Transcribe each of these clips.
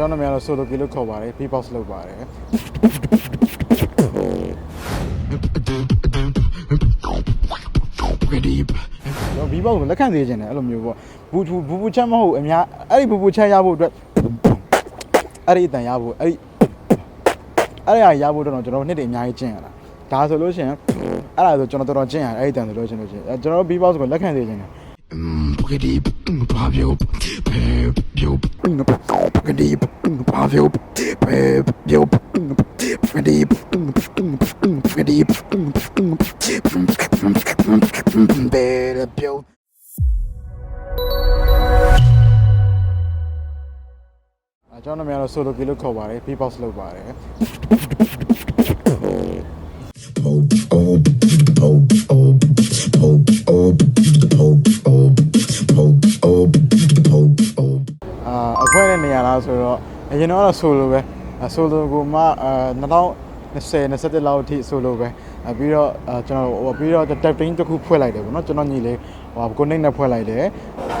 ကျွန်တော်နာမည်ကတော့ solo key လို့ခေါ်ပါတယ် beatbox လုပ်ပါတယ်ကျွန်တော် beatbox ကိုလက်ခံစေချင်တယ်အဲ့လိုမျိုးပေါ့ဘူဘူဘူဘူချက်မဟုတ်အများအဲ့ဒီဘူဘူချက်ရဖို့အတွက်အဲ့ဒီအတန်ရဖို့အဲ့ဒီအဲ့ဒီအရာရဖို့အတွက်တော့ကျွန်တော်နှစ်တည်းအများကြီးကျင့်ရတာဒါဆိုလို့ရှိရင်အဲ့ဒါဆိုကျွန်တော်တော်တော်ကျင့်ရတယ်အဲ့ဒီအတန်ဆိုလို့ရှိရင်လို့ရှိရင်အဲကျွန်တော် beatbox ကိုလက်ခံစေချင်တယ် Pagadi, Pavio, Pavio, Pagadi, Pavio, Pavio, Pagadi, Pagadi, Pavio. အဲကျွန်တော်နာမည်ကတော့ solo key လို့ခေါ်ပါတယ် beatbox လုပ်ပါတယ်အာအခွဲ တဲ့နေရာလားဆိုတော့အရင်တော့ဆိုလိုပဲဆိုလိုကိုမှအာ2020 21လောက်အထိဆိုလိုပဲအပြီးတော့အာကျွန်တော်ဟိုပြီးတော့ tapting တစ်ခုဖွဲ့လိုက်တယ်ပေါ့နော်ကျွန်တော်ညီလေးဟိုကိုနိတ်နဲ့ဖွဲ့လိုက်တယ်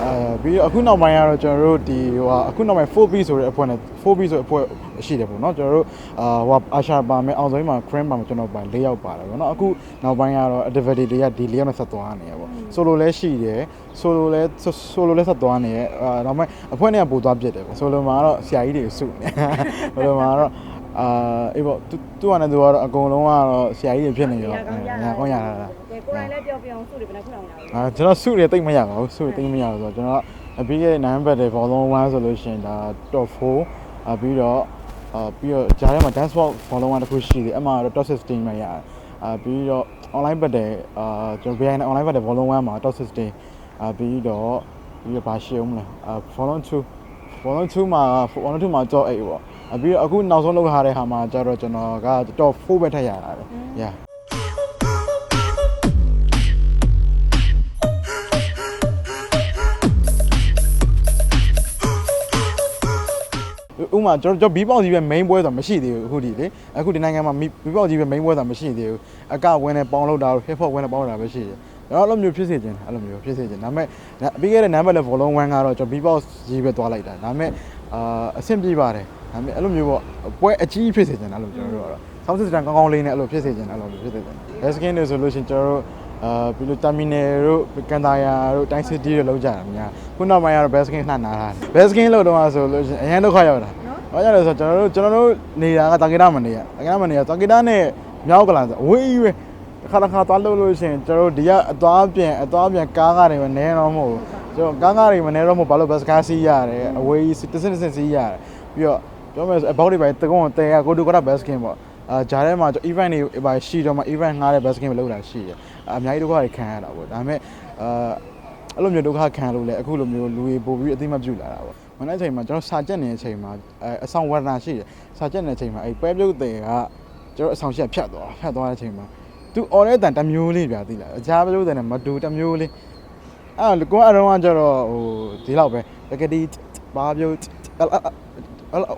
အာပြီးတော့အခုနောက်ပိုင်းကတော့ကျွန်တော်တို့ဒီဟိုအခုနောက်ပိုင်း 4B ဆိုတဲ့အဖွဲ့နဲ့ 4B ဆိုတဲ့အဖွဲ့ရှိတယ်ပေါ့နော်ကျွန်တော်တို့အာဟိုအာရှာပါမယ်အောင်စိမ်းမှာ cream ပါမယ်ကျွန်တော်ပါ၄ယောက်ပါတယ်ပေါ့နော်အခုနောက်ပိုင်းကတော့ activity တွေကဒီ၄ယောက်နဲ့ဆက်သွားနေရပေါ့ ဆိုလိုလဲရှိတယ်ဆိုလိုလဲဆိုလိုလဲဆက်သွားနေရအာနောက်ပိုင်းအဖွဲ့နဲ့ပို့သွားပြစ်တယ်ပေါ့ဆိုလိုမှာကတော့ဆရာကြီးတွေစုနေဆိုလိုမှာကတော့အာအေးပေါ့သူသူကလည်းသူကတော့အကုန်လုံးကတော့ဆရာကြီးတွေဖြစ်နေရောညာကောင်းရတာလားကဲကိုယ်တိုင်လည်းပြောပြအောင်စုတွေဘယ်နှခုလောက်လာလဲအာကျွန်တော်စုတွေတိတ်မရပါဘူးစုတွေတိတ်မရဘူးဆိုတော့ကျွန်တော်အပြီးရဲ့9ဘတ်တဲ့ဘောလုံး1ဆိုလို့ရှိရင်ဒါ top 4အပြီးတော့အာပြီးတော့ဂျားထဲမှာ dance walk ဘောလုံး1တစ်ခုရှိတယ်အမှတော့ top 16ပဲရတယ် အာပြီးတော့ online ဘတ်တဲ့အာကျွန်တော် behind online ဘတ်တဲ့ဘောလုံး1မှာ top 16အာပြီးတော့ပြီးတော့ဘာရှိအောင်မလဲအာ follow 2 follow 2မှာ follow 2မှာ top 8ပေါ့အပြီးတော့အခုနောက်ဆုံးလုပ်ထားတဲ့ဟာမှာကျတော့ကျွန်တော်က top 4ပဲထပ်ရတာလေ yeah ဥပမာကျွန်တော်ကျွန်တော်ဘီပေါက်ကြီးပဲ main ပွဲဆိုတာမရှိသေးဘူးအခုဒီလေအခုဒီနိုင်ငံမှာဘီပေါက်ကြီးပဲ main ပွဲဆိုတာမရှိသေးဘူးအကဝင်းနဲ့ပေါင်းလို့တာ hip hop ဝင်းနဲ့ပေါင်းလို့တာပဲရှိတယ်ကျွန်တော်အဲ့လိုမျိုးဖြစ်စေချင်တယ်အဲ့လိုမျိုးဖြစ်စေချင်ဒါပေမဲ့ပြီးခဲ့တဲ့ number level volume 1ကတော့ကျွန်တော်ဘီပေါက်ကြီးပဲသွားလိုက်တာဒါပေမဲ့အာအဆင်ပြေပါတယ်ဒါပေမဲ့အဲ့လိုမျိုးပေါ့ပွဲအကြီးဖြစ်စေချင်တယ်အဲ့လိုကျွန်တော်တို့ကတော့ sound system ကောင်းကောင်းလေးနဲ့အဲ့လိုဖြစ်စေချင်တယ်အဲ့လိုမျိုးဖြစ်စေချင်တယ် best skin တွေဆိုလို့ရှိရင်ကျွန်တော်တို့အာပြီးလို့ terminal တို့ကန်တာယာတို့ time city တို့လောက်ကြတာများခုနောက်ပိုင်းကတော့ best skin နှံ့နာတာ best skin လို့တော့ဆိုလို့ရှိရင်အရင်ဒုက္ခရောက်တာ။ ဘာကြောင့်လဲဆိုတော့ကျွန်တော်တို့ကျွန်တော်တို့နေတာကတာဂီတာမနေရ။တာဂီတာမနေရတာဂီတာနဲ့မြောက်ကလာဆိုအဝေးကြီးပဲ။တစ်ခါတစ်ခါသွားလို့လို့ရှိရင်ကျွန်တော်တို့ဒီကအသွားပြန်အသွားပြန်ကားကားတွေမနေတော့မဟုတ်ဘူး။ကျွန်တော်ကားကားတွေမနေတော့မဟုတ်ဘာလို့ဘတ်စကားစီးရတယ်။အဝေးကြီးတစ်စင်းတစ်စင်းစီးရတယ်။ပြီးတော့ပြောမယ်ဆိုအဘောက်တွေပဲတကုန်းတဲကကိုတူကတာဘတ်စကင်ပေါ့။အာဂျာထဲမှာကျွန်တော် event တွေပါရှိတော့မှ event ငှားတဲ့ bus game လောက်တာရှိတယ်။အများကြီးဒုက္ခတွေခံရတာပေါ့။ဒါပေမဲ့အာအဲ့လိုမျိုးဒုက္ခခံလို့လေအခုလိုမျိုးလူတွေပို့ပြီးအသိမပြုလာတာပေါ့။ မနေ့ချိန်မှာကျွန်တော်စာကြက်နေတဲ့အချိန်မှာအဲအဆောင်ဝရဏရှိတယ်။စာကြက်နေတဲ့အချိန်မှာအဲပဲပြုတ်တဲ့ကကျွန်တော်အဆောင်ရှက်ဖြတ်သွားဖြတ်သွားတဲ့အချိန်မှာသူအော်တဲ့အတန်တစ်မျိုးလေးပြသိလား။အခြားပဲပြုတ်တဲ့နဲ့မတူတစ်မျိုးလေးအဲ့တော့ကိုယ်အရုံးကကျတော့ဟိုဒီလောက်ပဲတကတိဘာပြုတ်အဲ့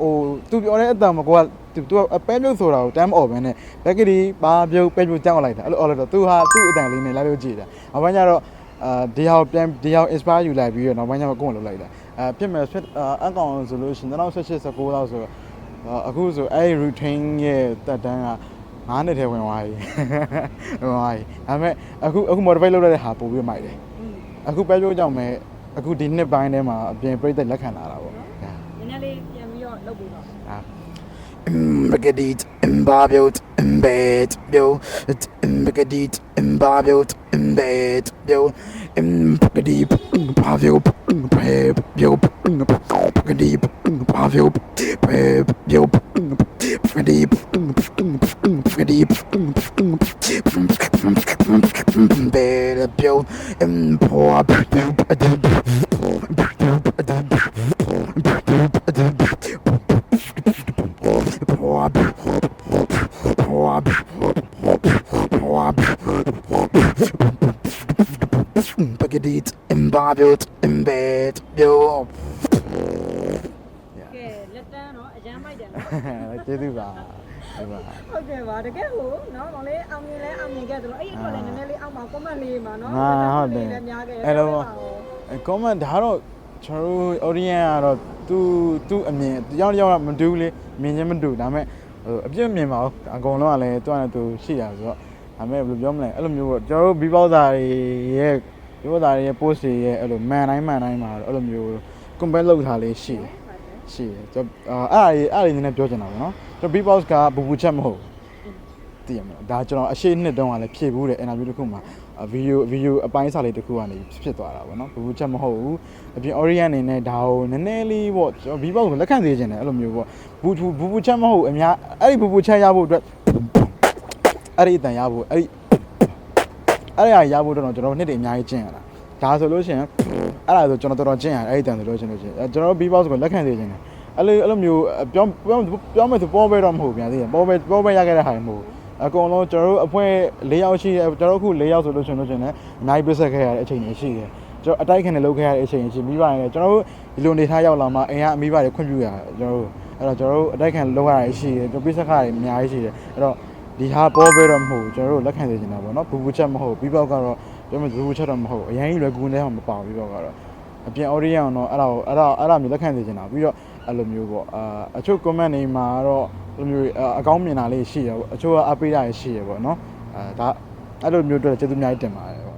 ဟိုသူပြောတဲ့အတန်မကိုကသူသူအပဲပြုတ်ဆိုတာကိုတမ်းမអော်ပဲနဲ့တကတိဘာပြုတ်ပဲပြုတ်ကြောက်လိုက်တာအဲ့လိုអော်လိုက်တော့သူဟာသူ့အတန်လေးနဲ့လာပြုတ်ကြည့်တာ။အပိုင်းကျတော့အာဒီဟာပြန်ဒီဟာ inspire ယူလိုက်ပြီးတော့နောက်ပိုင်းကျတော့ကိုယ်ကလုပ်လိုက်တာ အဲဖြစ်မယ်ဖြစ်အကောင်ဆိုလို့ရှိရင်2018 19လောက်ဆိုအခုဆိုအဲ့ routine ရဲ့တက်တန်းက9နှစ်ထဲဝင်သွားပြီဝင်သွားပြီဒါပေမဲ့အခုအခု modify လုပ်ရတဲ့ဟာပို့ပြီးမိုက်တယ်အခုပဲပြောကြောင့်မဲ့အခုဒီနှစ်ပိုင်းထဲမှာအပြင်ပြိသက်လက်ခံလာတာပေါ့နည်းနည်းလေးပြန်ပြီးတော့လုပ်ပြီးတော့အာ In bed, yo. Het een in een babelt, In bed, yo. Een bekediep, een babelt, een prep, yo. Een in een babelt, prep, yo. Een yo. een verdiep, een verdiep, een Mbed, Bio, Mbagadi, Mbabio, Mbed, Bio. ကဲလက်တန်းတော့အရန်မိုက်တယ်နော်ကျေးဇူးပါဒီပါဟုတ်ကဲ့ပါတကယ်ဟိုနော်မောင်လေးအောင်မြင်လဲအောင်မြင်ခဲ့သလိုအဲ့ဒီအတွက်လည်းနည်းနည်းလေးအောက်မှာ comment လေးမှာနော်ဟာဟုတ်တယ်လည်းများခဲ့အဲ့လို comment ဒါတော့ကျွန်တော်တို့ audience ကတော့သူသူအမြင်တယောက်တစ်ယောက်ကမတူဘူးလေမြင်ချင်းမတူဒါပေမဲ့ဟိုအပြစ်မြင်ပါဘူးအကုန်လုံးကလည်းသူကလည်းသူရှိတာဆိုတော့ဒါပေမဲ့ဘယ်လိုပြောမလဲအဲ့လိုမျိုးပေါ့ကျွန်တော်တို့ဘီပေါသားတွေရဲ့ ဘီပေါသားတွေရဲ့ post တွေရဲ့အဲ့လိုမန်တိုင်းမန်တိုင်းမှာအဲ့လိုမျိုး compare လုပ်ထားလေးရှိတယ်ရှိတယ်ကျွန်တော်အဲ့ဒါကြီးအဲ့ဒါကြီးနည်းနည်းပြောချင်တာပေါ့နော်ကျွန်တော် beatbox ကဘူဘူချက်မဟုတ်ဘူးသိရမလားဒါကျွန်တော်အရှိနှစ်တုန်းကလည်းဖြည့်ဘူးတဲ့ interview တစ်ခုမှာဗီဒီယိုဗီဒီယိုအပိုင်းစာလေးတစ်ခုကနေဖြစ်သွားတာပေါ့နော်ဘူဘူချက်မဟုတ်ဘူးအပြင် orient အနေနဲ့ဒါကိုနည်းနည်းလေးပေါ့ကျွန်တော် beatbox ကိုလက်ခံစေချင်တယ်အဲ့လိုမျိုးပေါ့ဘူဘူဘူချက်မဟုတ်အများအဲ့ဒီဘူဘူချက်ရဖို့အတွက်အဲ့ဒီအတန်ရဖို့အဲ့ဒီ အဲ့ဒီအရာရဖို့အတွက်တော့ကျွန်တော်နှစ်တည်းအများကြီးကျင့်ရတာဒါဆိုလို့ရှိရင်အဲ့ဒါဆိုကျွန်တော်တော်တော်ကျင့်ရတယ်အဲ့ဒီတန်ဆိုလို့ရှိရင်လို့ရှိရင်ကျွန်တော် beatbox ကိုလက်ခံစေချင်တယ်အဲ့လိုအဲ့လိုမျိုးပြောပြောပြောမယ်ဆိုပေါ်ပဲတော့မဟုတ်ပြန်သေးတယ်ပေါ်ပဲပေါ်ပဲရခဲ့တဲ့ဟာမဟုတ်အကုန်လုံးကျွန်တော်တို့အဖွဲ့၄ယောက်ရှိတယ်ကျွန်တော်တို့အခု၄ယောက်ဆိုလို့ရှိရင်လို့ရှိရင်လည်းအများကြီးပြဆက်ခဲ့ရတဲ့အချိန်တွေရှိတယ်ကျွန်တော်အတိုက်ခံနေလုပ်ခဲ့ရတဲ့အချိန်တွေရှိမိဘတွေကျွန်တော်တို့ဒီလိုနေထားရောက်လာမှအိမ်ကအမိဘတွေခွင့်ပြုရကျွန်တော်တို့အဲ့တော့ကျွန်တော်တို့အတိုက်ခံလုပ်ရတာရှိတယ်ကျွန်တော်ပြဆက်ခါတွေအများကြီးရှိတယ်အဲ့တော့ ဒီဟာပေါ်ပဲတော့မဟုတ်ကျွန်တော်တို့လက်ခံစေချင်တာပေါ့နော်ဘူဘူချက်မဟုတ်ပြီးပေါက်ကတော့ပြောမယ်ဘူဘူချက်တော့မဟုတ်အရင်ကြီးလွယ်ကူနေမှမပါဘူးပြီးပေါက်ကတော့အပြင် audience အောင်တော့အဲ့ဒါကိုအဲ့ဒါအဲ့ဒါမျိုးလက်ခံစေချင်တာပြီးတော့အဲ့လိုမျိုးပေါ့အာအချို့ comment တွေမှာတော့အဲ့လိုမျိုးအကောင်းမြင်တာလေးရှိရပေါ့အချို့ကအပေးတာရှိရပေါ့နော်အဲဒါအဲ့လိုမျိုးအတွက်ကျေးဇူးအများကြီးတင်ပါတယ်